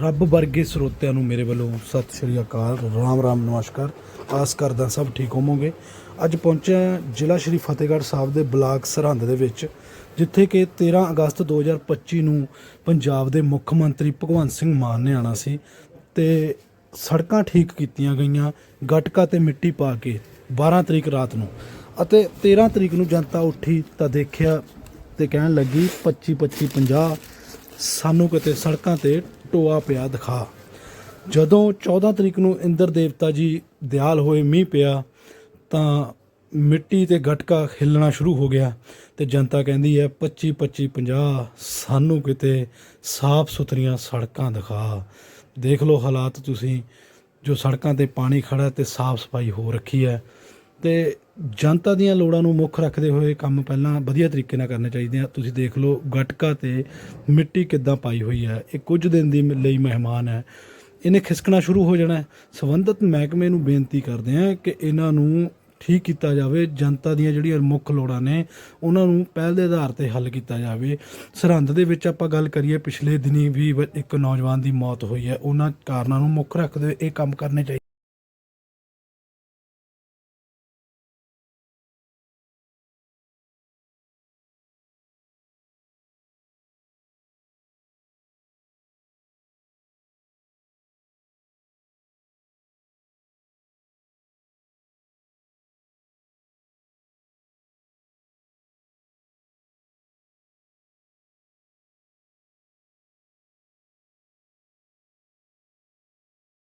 ਰੱਬ ਵਰਗੇ ਸਰੋਤਿਆਂ ਨੂੰ ਮੇਰੇ ਵੱਲੋਂ ਸਤਿ ਸ਼੍ਰੀ ਅਕਾਲ, ਰਾਮ ਰਾਮ, ਨਮਸਕਾਰ। ਆਸ ਕਰਦਾ ਸਭ ਠੀਕ ਹੋਵੋਗੇ। ਅੱਜ ਪਹੁੰਚਿਆ ਜ਼ਿਲ੍ਹਾ ਸ਼੍ਰੀ ਫਤਿਹਗੜ੍ਹ ਸਾਹਿਬ ਦੇ ਬਲਾਕ ਸਰਹੰਦ ਦੇ ਵਿੱਚ, ਜਿੱਥੇ ਕਿ 13 ਅਗਸਤ 2025 ਨੂੰ ਪੰਜਾਬ ਦੇ ਮੁੱਖ ਮੰਤਰੀ ਭਗਵੰਤ ਸਿੰਘ ਮਾਨ ਨੇ ਆਣਾ ਸੀ ਤੇ ਸੜਕਾਂ ਠੀਕ ਕੀਤੀਆਂ ਗਈਆਂ, ਗਟਕਾ ਤੇ ਮਿੱਟੀ ਪਾ ਕੇ 12 ਤਰੀਕ ਰਾਤ ਨੂੰ। ਅਤੇ 13 ਤਰੀਕ ਨੂੰ ਜਨਤਾ ਉੱਠੀ ਤਾਂ ਦੇਖਿਆ ਤੇ ਕਹਿਣ ਲੱਗੀ 25 25 50 ਸਾਨੂੰ ਕਿਤੇ ਸੜਕਾਂ ਤੇ ਟੋਆ ਪਿਆ ਦਿਖਾ। ਜਦੋਂ 14 ਤਰੀਕ ਨੂੰ ਇੰਦਰ ਦੇਵਤਾ ਜੀ ਦਿਆਲ ਹੋਏ ਮੀਂਹ ਪਿਆ, ਤਾਂ ਮਿੱਟੀ ਤੇ ਗਟਕਾ ਖਿਲਣਾ ਸ਼ੁਰੂ ਹੋ ਗਿਆ ਤੇ ਜਨਤਾ ਕਹਿੰਦੀ ਹੈ 25 25 50 ਸਾਨੂੰ ਕਿਤੇ ਸਾਫ਼ ਸੁਥਰੀਆਂ ਸੜਕਾਂ ਦਿਖਾ। ਦੇਖ ਲਓ ਹਾਲਾਤ ਤੁਸੀਂ, ਜੋ ਸੜਕਾਂ ਤੇ ਪਾਣੀ ਖੜਾ ਤੇ ਸਾਫ਼ ਸਫ਼ਾਈ ਹੋ ਰੱਖੀ ਹੈ ਤੇ ਜਨਤਾ ਦੀਆਂ ਲੋੜਾਂ ਨੂੰ ਮੁੱਖ ਰੱਖਦੇ ਹੋਏ ਕੰਮ ਪਹਿਲਾਂ ਵਧੀਆ ਤਰੀਕੇ ਨਾਲ ਕਰਨੇ ਚਾਹੀਦੇ ਆ। ਤੁਸੀਂ ਦੇਖ ਲਓ ਗਟਕਾ ਤੇ ਮਿੱਟੀ ਕਿੱਦਾਂ ਪਾਈ ਹੋਈ ਹੈ। ਇਹ ਕੁਝ ਦਿਨ ਦੀ ਲਈ ਮਹਿਮਾਨ ਹੈ। ਇਹਨੇ ਖਿਸਕਣਾ ਸ਼ੁਰੂ ਹੋ ਜਾਣਾ ਹੈ। ਸੰਬੰਧਿਤ ਮਹਿਕਮੇ ਨੂੰ ਬੇਨਤੀ ਕਰਦੇ ਆ ਕਿ ਇਹਨਾਂ ਨੂੰ ਠੀਕ ਕੀਤਾ ਜਾਵੇ। ਜਨਤਾ ਦੀਆਂ ਜਿਹੜੀਆਂ ਮੁੱਖ ਲੋੜਾਂ ਨੇ, ਉਹਨਾਂ ਨੂੰ ਪਹਿਲ ਦੇ ਆਧਾਰ ਤੇ ਹੱਲ ਕੀਤਾ ਜਾਵੇ। ਸਰਹੰਦ ਦੇ ਵਿੱਚ ਆਪਾਂ ਗੱਲ ਕਰੀਏ, ਪਿਛਲੇ ਦਿਨੀ ਵੀ ਇੱਕ ਨੌਜਵਾਨ ਦੀ ਮੌਤ ਹੋਈ ਹੈ। ਉਹਨਾਂ ਕਾਰਨਾਂ ਨੂੰ ਮੁੱਖ ਰੱਖਦੇ ਹੋਏ ਇਹ ਕੰਮ ਕਰਨੇ ਚਾਹੀਦੇ